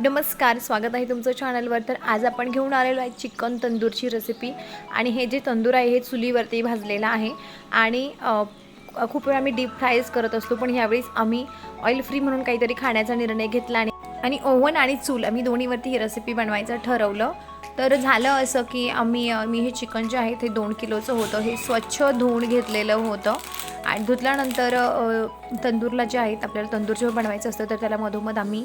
नमस्कार स्वागत आहे तुमचं चॅनलवर तर आज आपण घेऊन आलेलो आहे चिकन तंदूरची रेसिपी आणि हे जे तंदूर आहे हे चुलीवरती भाजलेलं आहे. आणि खूप वेळा आम्ही डीप फ्राईज करत असतो पण ह्यावेळेस आम्ही ऑइल फ्री म्हणून काहीतरी खाण्याचा निर्णय घेतला आणि ओव्हन आणि चूल आम्ही दोन्हीवरती ही रेसिपी बनवायचं ठरवलं. तर झालं असं की आम्ही मी हे चिकन जे आहे ते दोन किलोचं होतं. हे स्वच्छ धुवून घेतलेलं होतं. आणि धुतल्यानंतर तंदूरला जे आहेत आपल्याला तंदूर जेव्हा बनवायचं असतं तर त्याला मधोमध आम्ही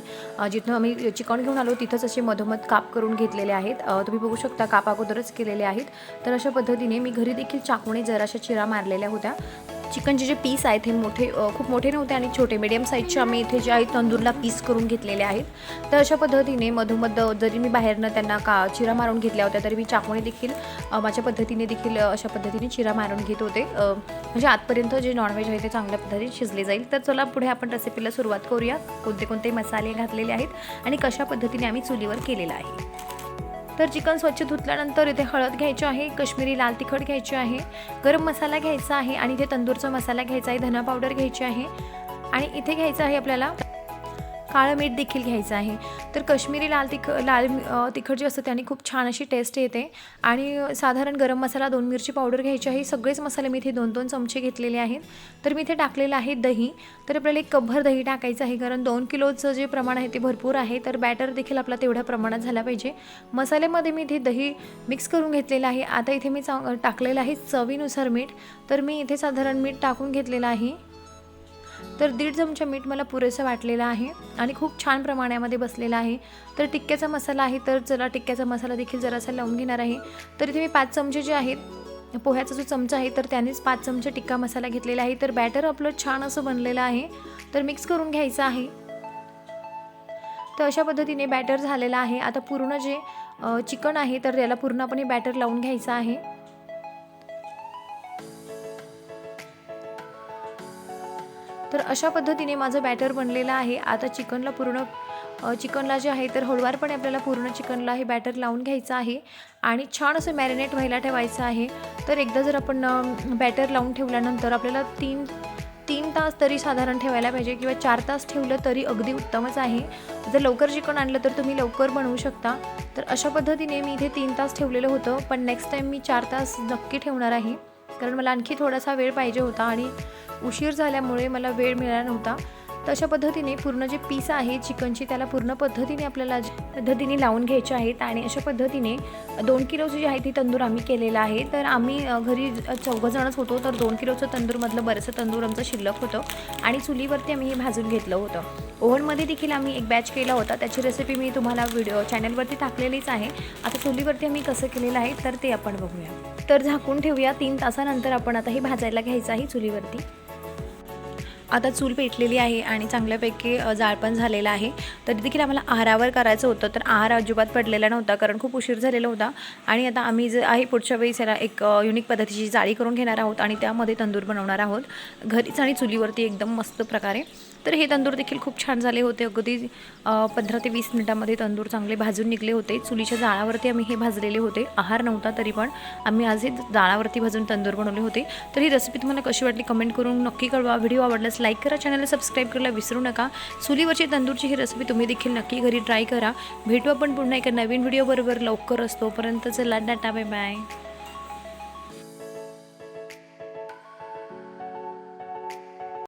जिथं आम्ही चिकन घेऊन आलो तिथंच असे मधोमध काप करून घेतलेले आहेत. तुम्ही बघू शकता काप अगोदरच केलेले आहेत. तर अशा पद्धतीने मी घरी देखील चाकूने जराशा चिरा मारलेल्या होत्या. चिकनचे जे पीस आहेत हे मोठे खूप मोठे नव्हते आणि छोटे. मीडियम साईजचे आम्ही इथे जे आहेत तंदूरला पीस करून घेतलेले आहेत. तर अशा पद्धतीने मधोमध जरी मी बाहेरनं त्यांना का चिरा मारून घेतल्या होत्या तरी मी चाकूने देखील माझ्या पद्धतीने देखील अशा पद्धतीने चिरा मारून घेत होते. म्हणजे आतपर्यंत जे नॉनव्हेज आहे ते चांगल्या पद्धतीने शिजले जाईल. तर चला पुढे आपण रेसिपीला सुरुवात करूया. कोणते कोणते मसाले घातलेले आहेत आणि कशा पद्धतीने आम्ही चुलीवर केलेलं आहे. तर चिकन स्वच्छ धुतल्यानंतर इथे हळद घ्यायची आहे कश्मीरी लाल तिखट घ्यायची आहे गरम मसाला घ्यायचा आहे आणि इथे तंदूरचा मसाला घ्यायचा आहे धना पावडर घ्यायची आहे. आणि इथे घ्यायचं आहे आपल्याला काळं मीठ देखील घ्यायचं आहे. तर कश्मीरी लाल तिख लाल तिखट जे असतं त्याने खूप छान अशी टेस्ट येते. आणि साधारण गरम मसाला दोन मिरची पावडर घ्यायची आहे. सगळेच मसाले मी इथे दोन दोन चमचे घेतलेले आहेत. तर मी इथे टाकलेलं आहे दही. तर आपल्याला एक कपभर दही टाकायचं आहे. कारण दोन किलोचं जे प्रमाण आहे ते भरपूर आहे. तर बॅटर देखील आपला तेवढ्या प्रमाणात झाला पाहिजे. मसाल्यामध्ये मी इथे दही मिक्स करून घेतलेलं आहे. आता इथे मी चा टाकलेलं आहे चवीनुसार मीठ. तर मी इथे साधारण मीठ टाकून घेतलेलं आहे. तर दीड चमचा मीठ मला पुरेसं वाटलेलं आहे आणि खूप छान प्रमाणामध्ये बसलेला आहे. तर टिक्क्याचा मसाला आहे तर चला टिक्क्याचा मसाला देखील जरासा लावून घेणार आहे. तर इथे मी पाच चमचे जे आहेत पोह्याचा जो चमचा आहे तर त्यानेच पाच चमचे टिक्का मसाला घेतलेला आहे. तर बॅटर आपलं छान असं बनलेलं आहे. तर मिक्स करून घ्यायचं आहे. तर अशा पद्धतीने बॅटर झालेलं आहे. आता पूर्ण जे चिकन आहे तर त्याला पूर्णपणे बॅटर लावून घ्यायचं आहे. तर अशा पद्धतीने माझं बॅटर बनलेलं आहे. आता चिकनला पूर्ण चिकनला जे आहे तर हळुवारपणे आपल्याला पूर्ण चिकनला हे बॅटर लावून घ्यायचं आहे. आणि छान असं मॅरिनेट व्हायला ठेवायचं आहे. तर एकदा जर आपण बॅटर लावून ठेवल्यानंतर आपल्याला तीन तीन तास तरी साधारण ठेवायला पाहिजे किंवा चार तास ठेवलं तरी अगदी उत्तमच आहे. जर लवकर चिकन आणलं तर तुम्ही लवकर बनवू शकता. तर अशा पद्धतीने मी इथे तीन तास ठेवलेलं होतं. पण नेक्स्ट टाईम मी चार तास नक्की ठेवणार आहे. कारण मला आणखी थोडासा वेळ पाहिजे होता आणि उशीर झाल्यामुळे मला वेळ मिळाला नव्हता. तशा पद्धतीने पूर्ण जे पीस आहे चिकनची त्याला पूर्ण पद्धतीने आपल्याला पद्धतीने लावून घ्यायचे आहेत आणि अशा पद्धतीने दोन किलोचं जे आहे ती तंदूर आम्ही केलेलं आहे. तर आम्ही घरी चौघंजणच होतो तर दोन किलोचं तंदूरमधलं बरंचसं तंदूर आमचं शिल्लक होतं आणि चुलीवरती आम्ही हे भाजून घेतलं होतं. ओव्हनमध्ये देखील आम्ही एक बॅच केला होता. त्याची रेसिपी मी तुम्हाला व्हिडिओ चॅनलवरती टाकलेलीच आहे. आता चुलीवरती आम्ही कसं केलेलं आहे तर ते आपण बघूया. तर झाकून ठेवूया. तीन तासानंतर आपण आता हे भाजायला घ्यायचं आहे चुलीवरती. आता चूल पेटलेली आहे आणि चांगल्यापैकी जाळपण झालेलं झालेला आहे. तरी देखील आम्हाला आहारावर करायचं होतं तर आहार अजिबात पडलेला नव्हता कारण खूप उशीर झालेला होता. आणि आता आम्ही जे आहे पुढच्या वेळेस याला एक युनिक पद्धतीची जाळी करून घेणार आहोत आणि त्यामध्ये तंदूर बनवणार आहोत. घरीच आणि चुलीवरती एकदम मस्त प्रकारे. तर हे तंदूर देखील खूप छान झाले होते. अगदी पंधरा ते वीस मिनिटामध्ये तंदूर चांगले भाजून निघले होते. चुलीच्या जाळावरती आम्ही हे भाजलेले होते. आहार नव्हता तरी पण आम्ही आज हे जाळावरती भाजून तंदूर बनवले होते. तर ही रेसिपी तुम्हाला कशी वाटली कमेंट करून नक्की कळवा. व्हिडिओ आवडल्यास लाईक करा चॅनलला सबस्क्राईब करायला विसरू नका. चुलीवरची तंदूरची ही रेसिपी तुम्ही देखील नक्की घरी ट्राय करा. भेटू आपण पुन्हा एका नवीन व्हिडिओबरोबर लवकर असतो पर्यंत चला डाटा बाय बाय